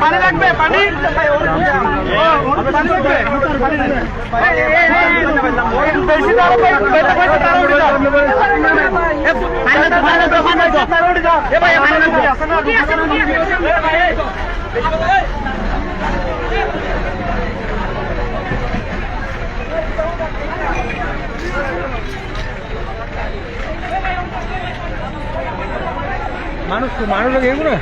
পানি লাগবে পানি। বেশি বেটা দাঁড়ো উঠে যাও মানুষ তো মানুষ লোক এগুলো?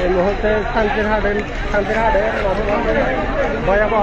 এই মুহূর্তে শান্তির হাটে শান্তির হাটে ভয়াবহ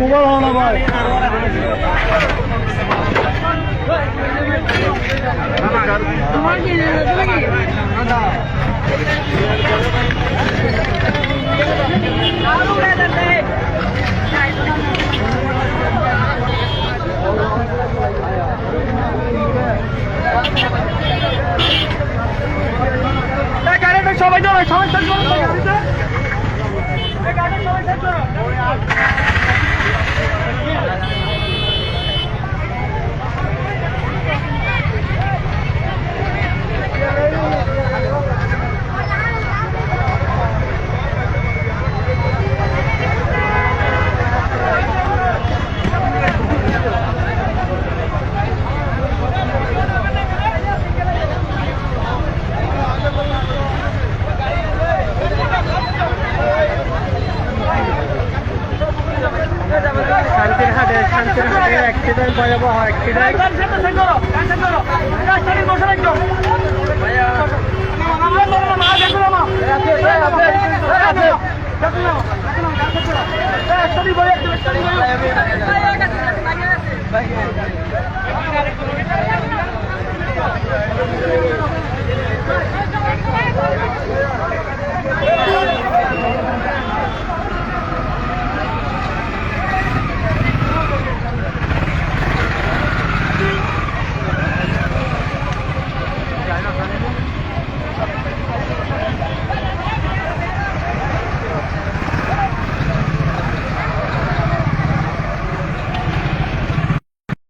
মোবাইল হওয়া না ভাই গাড়িটা অ্যাক্সিডেন্ট ভয়াবহ অ্যাক্সিডেন্ট